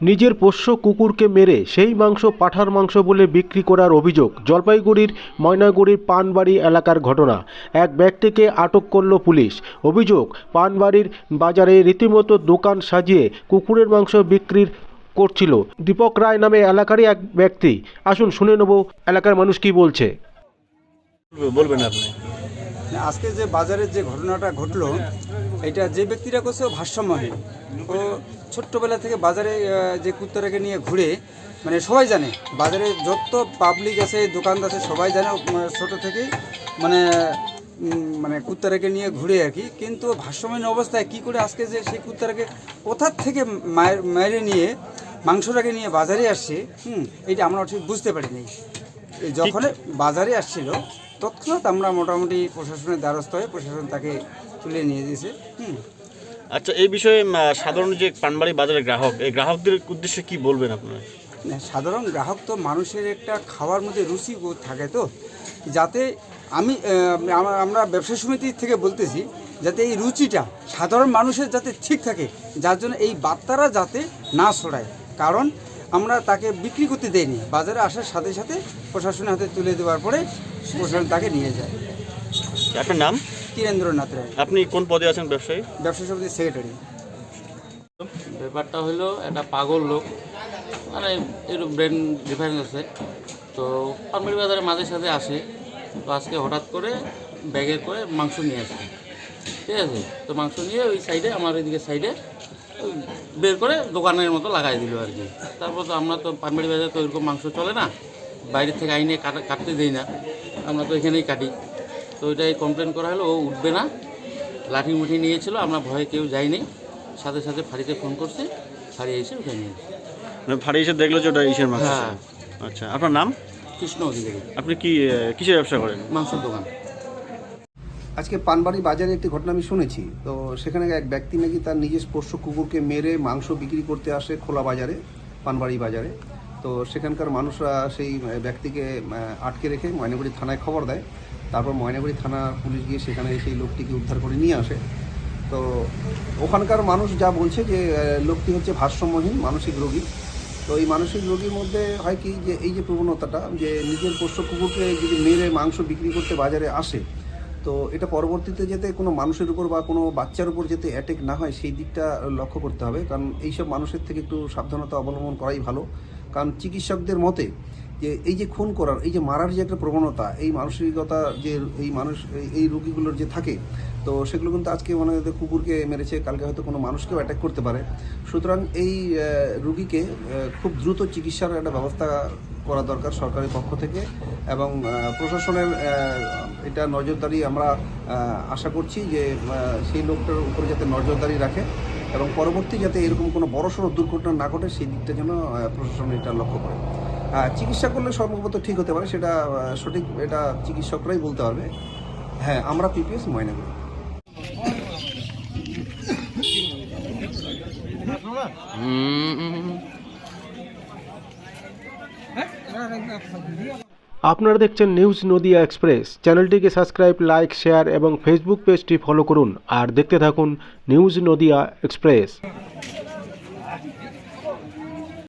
নিজের পোষ্য কুকুরকে মেরে সেই মাংস পাঠার মাংস বলে বিক্রি করার অভিযোগ জলপাইগুড়ির ময়নাগুড়ির পানবাড়ি এলাকার ঘটনা। এক ব্যক্তিকে আটক করল পুলিশ। অভিযোগ পানবাড়ির বাজারে রীতিমতো দোকান সাজিয়ে কুকুরের মাংস বিক্রির করছিল। দীপক রায় নামে এলাকারই এক ব্যক্তি। আসুন শুনে নেব এলাকার মানুষ কি বলছে। বলবেন আপনি। আজকে যে বাজারের যে ঘটনাটা ঘটলো এটা যে ব্যক্তিরা করছে ও ভারসাম্যহীন। ও ছোট্টবেলা থেকে বাজারে যে কুত্তাটাকে নিয়ে ঘুরে মানে সবাই জানে বাজারে যত পাবলিক আছে দোকানদার আছে সবাই জানে ছোট থেকেই মানে মানে কুত্তাটাকে নিয়ে ঘুরে আর কি। কিন্তু ভারসাম্যহীন অবস্থায় কি করে আজকে যে সেই কুত্তাটাকে কোথার থেকে মায়ের মেরে নিয়ে মাংসটাকে নিয়ে বাজারে আসছে হুম এটা আমরা ঠিক বুঝতে পারিনি। এই যখন বাজারে আসছিল তৎক্ষণাৎ আমরা মোটামুটি প্রশাসনের দ্বারস্থ হয়ে প্রশাসন তাকে তুলে নিয়ে দিয়েছে। হুম। আচ্ছা এই বিষয়ে সাধারণ যে পানবাড়ি বাজারের গ্রাহক এই গ্রাহকদের উদ্দেশ্যে কি বলবেন আপনারা? না, সাধারণ গ্রাহক তো মানুষের একটা খাওয়ার মধ্যে রুচি থাকে তো। যাতে আমি আমরা- ব্যবসা সমিতি থেকে বলতেছি যাতে এই রুচিটা সাধারণ মানুষের যাতে ঠিক থাকে যার জন্য এই বার্তারা যাতে না ছড়ায়। কারণ আমরা তাকে বিক্রি করতে দেইনি বাজারে আসার সাথে সাথে প্রশাসনের হাতে তুলে দেওয়ার পরে প্রশাসন তাকে নিয়ে যায়। আপনার নাম? কিরেন্দ্রনাথ রায়? আপনি কোন পদে আছেন ব্যবসায়ী? ব্যবসা সমিতির সেক্রেটারি ব্যাপারটা হলো একটা পাগল লোক। মানে একটু ব্রেন ডিফারেন্স আছে। তো পানবাড়ি বাজারে মাঝে সাথে আসে। তো আজকে হঠাৎ করে ব্যাগে করে মাংস নিয়ে আসে। ঠিক আছে? তো মাংস নিয়ে ওই সাইডে আমার ওইদিকে সাইডে বের করে দোকানের মতো লাগাই দিল আর কি। তারপর তো আমরা তো পানবাড়ি বাজারে তো এরকম মাংস চলে না। বাইরে থেকে আইনে কাটা কাটতে দিই না। আমরা তো এখানেই কাটি। তো ওইটাই কমপ্লেন করা হলো ও উঠবে না। লাঠি মুঠি নিয়েছিল আমরা ভয়ে কেউ যাইনি। সাথে সাথে ফাঁড়িতে ফোন করছে ফাঁড়ি এসে উঠে নিয়েছে মানে ফাড়ি এসে দেখল যে ওটা ইসের মাংস। হ্যাঁ। আচ্ছা আপনার নাম? কৃষ্ণ অধিকারী। আপনি কি কিসের ব্যবসা করেন? মাংসের দোকান। আজকে পানবাড়ি বাজারে একটি ঘটনা আমি শুনেছি। তো সেখানে এক ব্যক্তি নাকি তার নিজের পোষ্য কুকুরকে মেরে মাংস বিক্রি করতে আসে খোলা বাজারে পানবাড়ি বাজারে। তো সেখানকার মানুষরা সেই ব্যক্তিকে আটকে রেখে ময়নাগুড়ি থানায় খবর দেয়। তারপর ময়নাগুড়ি থানা পুলিশ গিয়ে সেখানে সেই লোকটিকে উদ্ধার করে নিয়ে আসে। তো ওখানকার মানুষ যা বলছে যে লোকটি হচ্ছে ভারসাম্যহীন, মানসিক রোগী। তো এই মানসিক রোগীর মধ্যে হয় কি যে, এই যে প্রবণতাটা যে, নিজের পোষ্য কুকুরকে যদি মেরে মাংস বিক্রি করতে বাজারে আসে, তো এটা পরবর্তীতে যাতে কোনো মানুষের উপর বা কোনো বাচ্চার উপর যাতে অ্যাটেক না হয়, সেই দিকটা লক্ষ্য করতে হবে। কারণ এইসব মানুষের থেকে একটু সাবধানতা অবলম্বন করাই ভালো। কারণ চিকিৎসকদের মতে যে এই যে খুন করার, এই যে মারার যে একটা প্রবণতা, এই মানসিকতা যে এই মানুষ, এই- রোগীগুলোর যে থাকে, তো সেগুলো কিন্তু আজকে মনে হয় কুকুরকে মেরেছে, কালকে হয়তো কোনো মানুষকেও অ্যাটাক করতে পারে। সুতরাং এই রুগীকে খুব দ্রুত চিকিৎসার একটা ব্যবস্থা করা দরকার সরকারের পক্ষ থেকে এবং প্রশাসনের এটা নজরদারি আমরা আশা করছি যে সেই লোকটার উপরে যাতে নজরদারি রাখে এবং পরবর্তী যাতে এরকম কোনো বড়সড় দুর্ঘটনা না ঘটে, সেই দিকটা যেন প্রশাসন এটা লক্ষ্য করে। চিকিৎসা করলে সম্ভবত ঠিক হতে পারে, সেটা সঠিক এটা চিকিৎসকরাই বলতে পারবে। হ্যাঁ আমরা পিপিএস ময়না করি আপনারা দেখছেন নিউজ নদিয়া এক্সপ্রেস চ্যানেলটিকে সাবস্ক্রাইব লাইক শেয়ার এবং ফেসবুক পেজটি ফলো করুন। আর দেখতে থাকুন নিউজ নদিয়া এক্সপ্রেস